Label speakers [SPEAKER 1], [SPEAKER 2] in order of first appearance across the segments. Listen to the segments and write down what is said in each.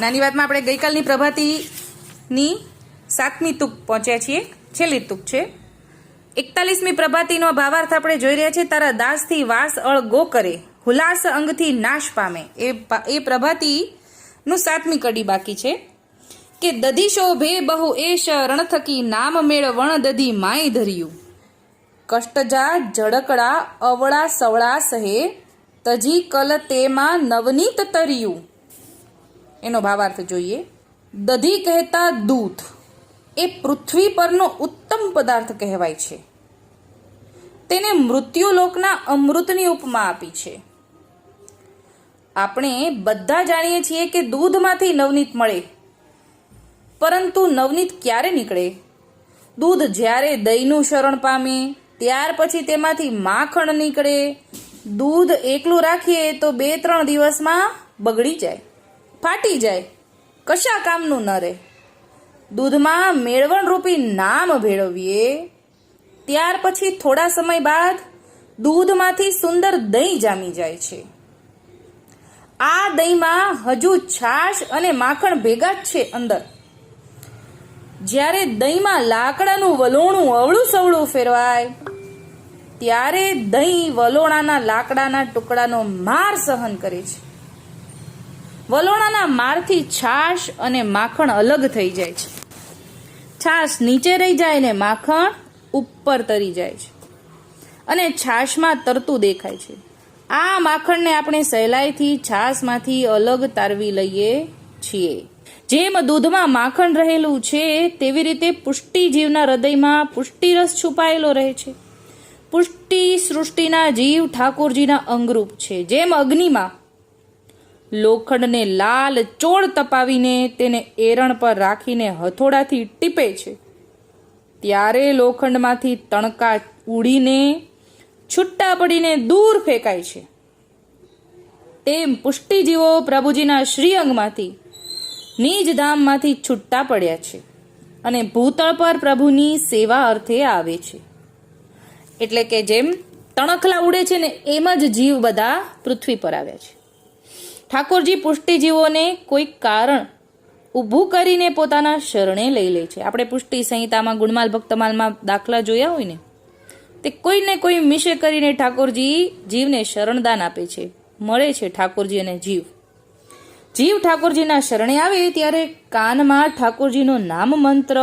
[SPEAKER 1] નાની વાતમાં આપણે ગઈકાલની પ્રભાતીની સાતમી તુક પહોંચ્યા છીએ. છેલ્લી તુક છે. એકતાલીસમી પ્રભાતીનો ભાવાર્થ આપણે જોઈ રહ્યા છીએ. તારા દાસથી વાસ અળ ગો કરે, હુલાસ અંગથી નાશ પામે. એ એ પ્રભાતીનું સાતમી કડી બાકી છે. કે દધી શોભે બહુ એશ રણ થકી નામ મેળ વણ દધી માય ધર્યું. કષ્ટજા જડકડા અવળા સવળા સહે, તજી કલ તેમાં નવનીત તર્યું. એનો ભાવાર્થ જોઈએ. દધી કહેતા દૂધ એ પૃથ્વી પરનો ઉત્તમ પદાર્થ કહેવાય છે. તેને મૃત્યુલોકના અમૃતની ઉપમા આપી છે. આપણે બધા જાણીએ છીએ કે દૂધમાંથી નવનીત મળે. પરંતુ નવનીત ક્યારે નીકળે? દૂધ જ્યારે દહીંનું શરણ પામે, ત્યાર પછી તેમાંથી માખણ નીકળે. દૂધ એકલું રાખીએ તો બે ત્રણ દિવસમાં બગડી જાય. ફાટી જાય. કશા કામનું ન રહે. દૂધમાં મેળવણરૂપી નામ ભેળવીએ, ત્યાર પછી થોડા સમય બાદ દૂધમાંથી સુંદર દહીં જામી જાય છે. આ દહીંમાં હજુ છાશ અને માખણ ભેગા જ છે અંદર. જ્યારે દહીંમાં લાકડાનું વલોણું અવળું સવળું ફેરવાય, ત્યારે દહીં વલોણાના લાકડાના ટુકડાનો માર સહન કરે છે. વલોણાના મારથી છાશ અને માખણ અલગ થઈ જાય છે. છાશ નીચે રહી જાય ને માખણ ઉપર તરી જાય છે. અને છાશમાં તરતું દેખાય છે. આ માખણને આપણે સહેલાઈથી છાશમાંથી અલગ તારવી લઈએ છીએ. જેમ દૂધમાં માખણ રહેલું છે, તેવી રીતે પુષ્ટિ જીવના હૃદયમાં પુષ્ટિરસ છુપાયેલો રહે છે. પુષ્ટિ સૃષ્ટિના જીવ ઠાકોરજીના અંગરૂપ છે. જેમ અગ્નિમાં લોખંડને લાલ ચોળ તપાવીને તેને એરણ પર રાખીને હથોડાથી ટીપે છે. ત્યારે લોખંડમાંથી તણકા ઉડીને છૂટ્ટા પડીને દૂર ફેંકાય છે. તેમ પુષ્ટિજીવો પ્રભુજીના શ્રીઅંગમાંથી નિજ ધામમાંથી છૂટા પડ્યા છે અને ભૂતળ પર પ્રભુની સેવા અર્થે આવે છે. એટલે કે જેમ તણખલા ઉડે છે ને એમ જ જીવ બધા પૃથ્વી પર આવ્યા છે. ઠાકોરજી પુષ્ટિજીવોને કોઈક કારણ ઊભું કરીને પોતાના શરણે લઈ લે છે. આપણે પુષ્ટિ સંહિતામાં ગુણમાલ ભક્તમાલમાં દાખલા જોયા હોય ને, તે કોઈને કોઈ મિશે કરીને ઠાકોરજી જીવને શરણદાન આપે છે. મળે છે ઠાકોરજી અને જીવ. જીવ ઠાકોરજીના શરણે આવે ત્યારે કાનમાં ઠાકોરજીનો નામ મંત્ર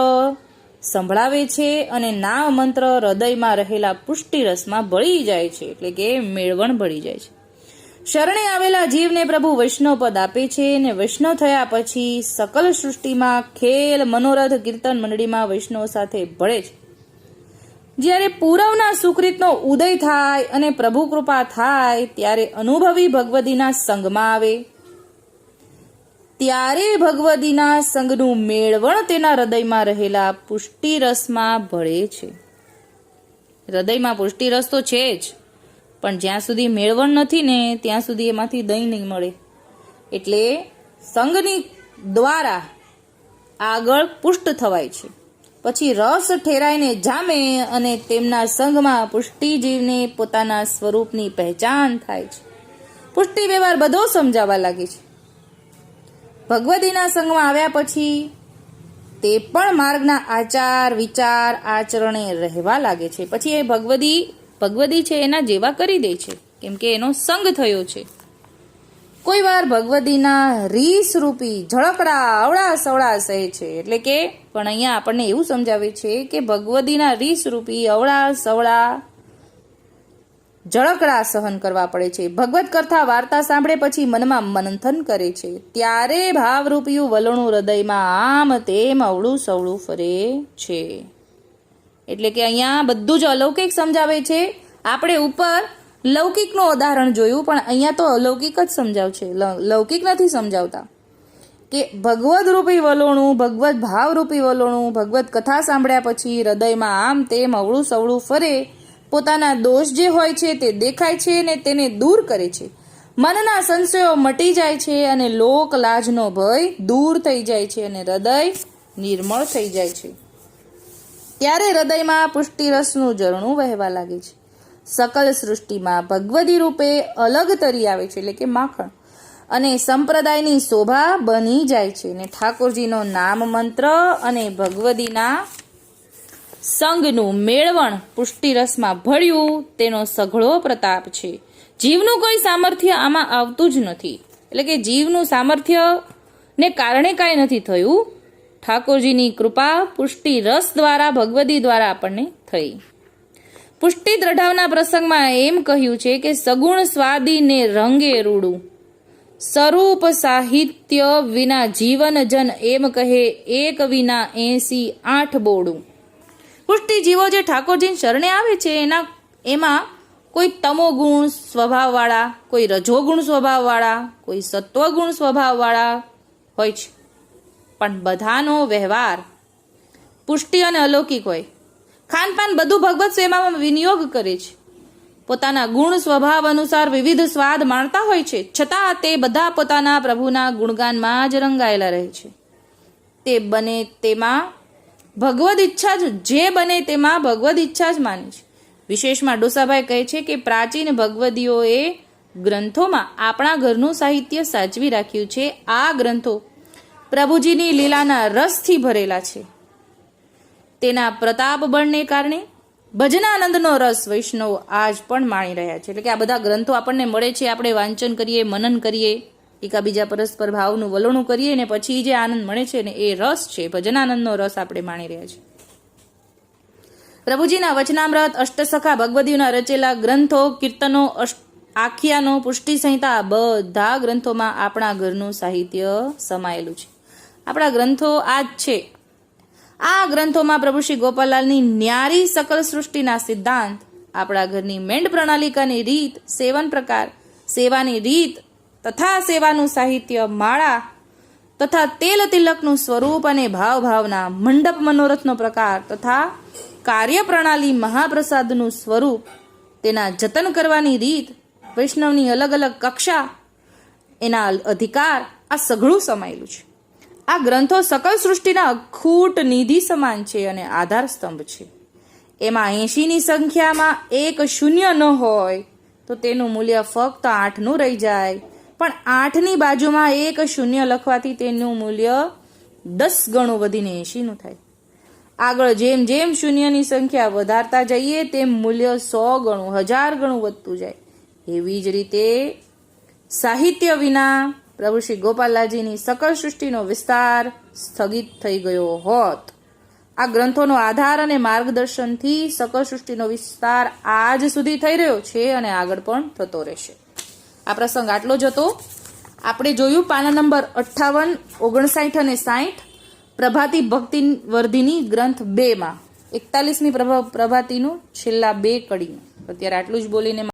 [SPEAKER 1] સંભળાવે છે અને નામ મંત્ર હૃદયમાં રહેલા પુષ્ટિ રસમાં ભળી જાય છે. એટલે કે મેળવણ ભળી જાય છે. શરણે આવેલા જીવને પ્રભુ વૈષ્ણવ પદ આપે છે અને વૈષ્ણવ થયા પછી સકલ સૃષ્ટિમાં ખેલ, મનોરથ, કીર્તન મંડળીમાં વૈષ્ણવ સાથે ભળે છે. જ્યારે પૂરવના સુકૃતનો ઉદય થાય અને પ્રભુ કૃપા થાય, ત્યારે અનુભવી ભગવદીના સંગમાં આવે. ત્યારે ભગવદીના સંગનું મેળવણ તેના હૃદયમાં રહેલા પુષ્ટિરસમાં ભળે છે. હૃદયમાં પુષ્ટિરસ તો છે જ. પણ જ્યાં સુધી મેળવણ નથી ને, ત્યાં સુધી એમાંથી દહીં નહીં મળે. એટલે સંઘની દ્વારા આગળ પુષ્ટ થવાય છે. પછી રસ ઠેરાઈને જામે અને તેમના સંઘમાં પુષ્ટિજીવને પોતાના સ્વરૂપની પહેચાન થાય છે. પુષ્ટિ વ્યવહાર બધો સમજાવવા લાગે છે. ભગવદીના સંઘમાં આવ્યા પછી તે પણ માર્ગના આચાર વિચાર આચરણે રહેવા લાગે છે. પછી એ ભગવદી ભગવદી છે એના જેવા કરી દે છે, કેમ કે એનો સંગ થયો છે. કોઈ વાર ભગવદીના રીસ રૂપી ઝળકડા અવળા સવળા સહે છે, એટલે કે પણ અહીંયા આપણને એવું સમજાવે છે કે ભગવદીના રીસ રૂપી અવળા સવળા ઝળકડા સહન કરવા પડે છે. ભગવત કરતા વાર્તા સાંભળે પછી મનમાં મંથન કરે છે. ત્યારે ભાવરૂપિયું વલણું હૃદયમાં આમ તેમ અવળું સવળું ફરે છે. એટલે કે અહીંયા બધું જ અલૌકિક સમજાવે છે. આપણે ઉપર લૌકિકનું ઉદાહરણ જોયું, પણ અહીંયા તો અલૌકિક જ સમજાવ છે લૌકિક નથી સમજાવતા. કે ભગવદ રૂપી વલોણું ભગવત ભાવરૂપી વલોણું ભગવત કથા સાંભળ્યા પછી હૃદયમાં આમ તેમ અવળું સવળું ફરે. પોતાના દોષ જે હોય છે તે દેખાય છે ને તેને દૂર કરે છે. મનના સંશયો મટી જાય છે અને લોક લાજનો ભય દૂર થઈ જાય છે અને હૃદય નિર્મળ થઈ જાય છે. ત્યારે હૃદયમાં પુષ્ટિરસનું ઝરણું વહેવા લાગે છે. સકલ સૃષ્ટિમાં ભગવદી રૂપે અલગ તરી આવે છે એટલે કે માખણ. અને સંપ્રદાયની શોભા બની જાય છે ને ઠાકોરજીનો નામ મંત્ર અને ભગવદીના સંગનું મેળવણ પુષ્ટિરસમાં ભળ્યું, તેનો સઘળો પ્રતાપ છે. જીવનું કોઈ સામર્થ્ય આમાં આવતું જ નથી. એટલે કે જીવનું સામર્થ્ય ને કારણે કાંઈ નથી થયું. ઠાકોરજીની કૃપા પુષ્ટિ રસ દ્વારા, ભગવદી દ્વારા આપણને થઈ. પુષ્ટિ દ્રઢાવના પ્રસંગમાં એમ કહ્યું છે કે સગુણ સ્વાદીને રંગે રૂડું. સ્વરૂપ સાહિત્ય વિના જીવન જન એમ કહે એક વિના એસી આઠ બોડું. પુષ્ટિ જીવો જે ઠાકોરજી શરણે આવે છે, એના, એમાં કોઈ તમોગુણ સ્વભાવવાળા, કોઈ રજોગુણ સ્વભાવવાળા, કોઈ સત્વગુણ સ્વભાવવાળા હોય છે. પણ બધાનો વ્યવહાર પુષ્ટિ અને અલૌકિક હોય. ખાનપાન બધું ભગવત સેવામાં વિનિયોગ કરે છે. પોતાના ગુણ સ્વભાવ અનુસાર વિવિધ સ્વાદ માણતા હોય છે. છતાં તે બધા પોતાના પ્રભુના ગુણગાનમાં જ રંગાયેલા રહે છે. તે બને તેમાં ભગવદ ઈચ્છા જ, જે બને તેમાં ભગવદ ઈચ્છા જ માને છે. વિશેષમાં ડોસાભાઈ કહે છે કે પ્રાચીન ભગવદીઓએ ગ્રંથોમાં આપણા ઘરનું સાહિત્ય સાચવી રાખ્યું છે. આ ગ્રંથો પ્રભુજીની લીલાના રસથી ભરેલા છે. તેના પ્રતાપ બળને કારણે ભજનાનંદનો રસ વૈષ્ણવ આજ પણ માણી રહ્યા છે. એટલે કે આ બધા ગ્રંથો આપણને મળે છે, આપણે વાંચન કરીએ, મનન કરીએ, એકાબીજા પરસ્પર ભાવનું વલણું કરીએ ને પછી જે આનંદ મળે છે ને એ રસ છે, ભજનાનંદનો રસ આપણે માણી રહ્યા છીએ પ્રભુજીના વચનામૃત, અષ્ટસખા ભગવદીઓના રચેલા ગ્રંથો, કીર્તનો આખ્યાનો, પુષ્ટિ સંહિતા બધા ગ્રંથોમાં આપણા ઘરનું સાહિત્ય સમાયેલું છે. આપણા ગ્રંથો આ જ છે. આ ગ્રંથોમાં પ્રભુ શ્રી ગોપાલાલની ન્યારી સકલ સૃષ્ટિના સિદ્ધાંત, આપણા ઘરની મેંડ પ્રણાલિકાની રીત, સેવન પ્રકાર, સેવાની રીત તથા સેવાનું સાહિત્ય માળા તથા તેલ તિલકનું સ્વરૂપ અને ભાવ ભાવના મંડપ મનોરથનો પ્રકાર તથા કાર્ય પ્રણાલી મહાપ્રસાદનું સ્વરૂપ, તેના જતન કરવાની રીત, વૈષ્ણવની અલગ અલગ કક્ષા, એના અધિકાર આ સઘળું સમાયેલું છે. આ ગ્રંથો સકલ સૃષ્ટિના અખૂટ નિધિ સમાન છે અને આધાર સ્તંભ છે. એમાં એંશીની સંખ્યામાં એક શૂન્ય ન હોય તો તેનું મૂલ્ય ફક્ત આઠનું રહી જાય. પણ આઠની બાજુમાં એક શૂન્ય લખવાથી તેનું મૂલ્ય દસ ગણું વધીને એંશીનું થાય. આગળ જેમ જેમ શૂન્યની સંખ્યા વધારતા જઈએ, તેમ મૂલ્ય સો ગણું, હજાર ગણું વધતું જાય. એવી જ રીતે સાહિત્ય વિના પ્રભુ શ્રી ગોપાલાજીની સકલ સૃષ્ટિનો વિસ્તાર સ્થગિત થઈ ગયો હોત. આ ગ્રંથોનો આધાર અને માર્ગદર્શનથી સકલ સૃષ્ટિનો વિસ્તાર આજ સુધી થઈ રહ્યો છે અને આગળ પણ થતો રહેશે. આ પ્રસંગ આટલો જ હતો. આપણે જોયું પાના નંબર અઠ્ઠાવન, ઓગણસાઠ અને સાઠ, પ્રભાતી ભક્તિ વર્ધિની ગ્રંથ બેમાં. એકતાલીસમી પ્રભા, પ્રભાતીનું છેલ્લા બે કડીનું. અત્યારે આટલું જ બોલીને